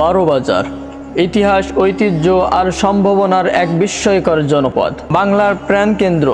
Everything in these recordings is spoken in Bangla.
বারো বাজার। ইতিহাস, ঐতিহ্য আর সম্ভাবনার এক বিস্ময়কর জনপদ। বাংলার প্রাণকেন্দ্র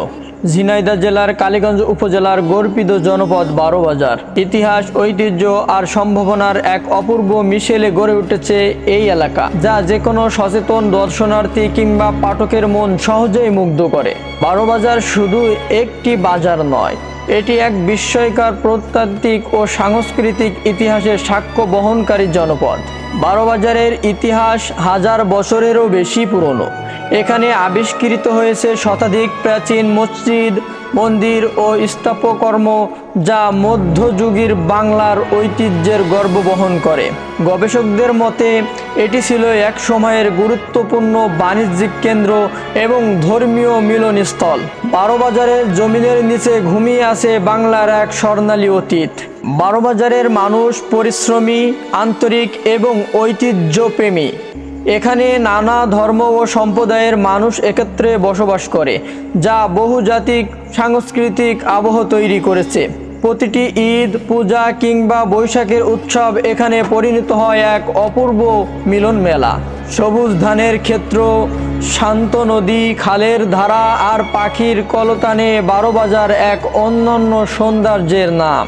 ঝিনাইদা জেলার কালীগঞ্জ উপজেলার গর্পিত জনপদ বারো বাজার। ইতিহাস, ঐতিহ্য আর সম্ভাবনার এক অপূর্ব মিশেলে গড়ে উঠেছে এই এলাকা, যা যে কোনো সচেতন দর্শনার্থী কিংবা পাঠকের মন সহজেই মুগ্ধ করে। বারো বাজার শুধু একটি বাজার নয়, এটি এক বিস্ময়কর প্রত্যাত্ত্বিক ও সাংস্কৃতিক ইতিহাসের সাক্ষ্য বহনকারী জনপদ। বারোবাজারের ইতিহাস হাজার বছরেরও বেশি পুরনো। এখানে আবিষ্কৃত হয়েছে শতাধিক প্রাচীন মসজিদ, মন্দির ও স্থাপকর্ম যা মধ্যযুগীর বাংলার ঐতিহ্যের গর্ব বহন করে। গবেষকদের মতে, এটি ছিল এক সময়ের গুরুত্বপূর্ণ বাণিজ্যিক কেন্দ্র এবং ধর্মীয় মিলনস্থল। বারোবাজারের জমিনের নিচে ঘুমিয়ে আছে বাংলার এক স্বর্ণালী অতীত। বারোবাজারের মানুষ, পরিশ্রমী, আন্তরিক এবং ঐতিহ্যপ্রেমী। এখানে নানা ধর্ম ও সম্প্রদায়ের মানুষ একত্রে বসবাস করে, যা বহুজাতিক, সাংস্কৃতিক আবহ তৈরি করেছে। প্রতিটি ঈদ, পূজা কিংবা বৈশাখের উৎসব এখানে পরিণত হয় এক অপূর্ব মিলন মেলা সবুজ ধানের ক্ষেত্র, শান্ত নদী, খালের ধারা আর পাখির কলতানে বারোবাজার এক অনন্য সৌন্দর্যের নাম।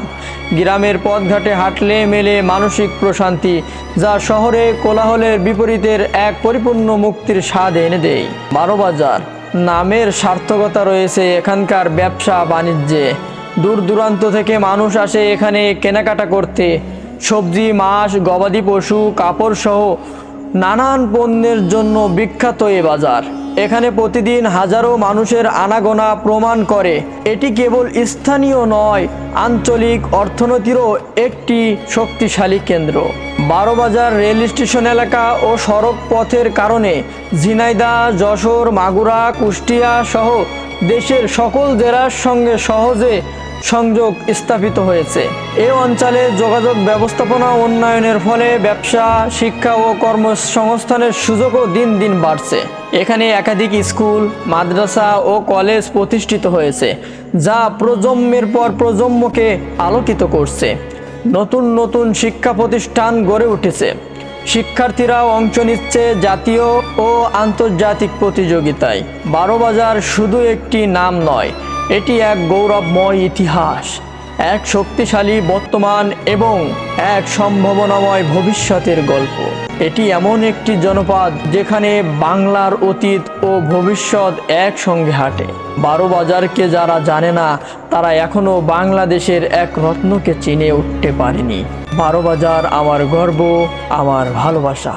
গ্রামের পথঘাটে হাঁটলে মেলে মানসিক প্রশান্তি, যা শহরে কোলাহলের বিপরীতের এক পরিপূর্ণ মুক্তির স্বাদ এনে দেয়। বারোবাজার, নামের সার্থকতা রয়েছে এখানকার ব্যবসা বাণিজ্যে। দূর দূরান্ত থেকে মানুষ আসে এখানে কেনাকাটা করতে। সবজি, মাছ, গবাদি পশু কাপড় সহ নানান পণ্যের জন্য বিখ্যাত এ বাজার। এখানে প্রতিদিন হাজারো মানুষের আনাগোনা প্রমাণ করে। এটি কেবল স্থানীয় নয়, আঞ্চলিক অর্থনীতিরও একটি শক্তিশালী কেন্দ্র। বারোবাজার রেল স্টেশন এলাকা ও সড়ক পথের কারণে ঝিনাইদা, যশোর, মাগুরা, কুষ্টিয়া সহ দেশের সকল জেলার সঙ্গে সহজে সংযোগ স্থাপিত হয়েছে। এই অঞ্চলে যোগাযোগ ব্যবস্থাপনা উন্নয়নের ফলে ব্যবসা, শিক্ষা ও কর্মসংস্থানের সুযোগও দিন দিন বাড়ছে। এখানে একাধিক স্কুল, মাদ্রাসা ও কলেজ প্রতিষ্ঠিত হয়েছে, যা প্রজন্মের পর প্রজন্মকে আলোকিত করছে। নতুন নতুন শিক্ষা প্রতিষ্ঠান গড়ে উঠেছে। শিক্ষার্থীরাও অংশ নিচ্ছে জাতীয় ও আন্তর্জাতিক প্রতিযোগিতায়। বারোবাজার শুধু একটি নাম নয় এটি এক গৌরবময় ইতিহাস, এক শক্তিশালী বর্তমান এবং এক সম্ভাবনাময় ভবিষ্যতের গল্প। এটি এমন একটি জনপদ যেখানে বাংলার অতীত ও ভবিষ্যৎ একসঙ্গে হাঁটে। বারো বাজারকে যারা জানে না, তারা এখনও বাংলাদেশের এক রত্নকে চিনে উঠতে পারেনি। বারো বাজার আমার গর্ব, আমার ভালোবাসা।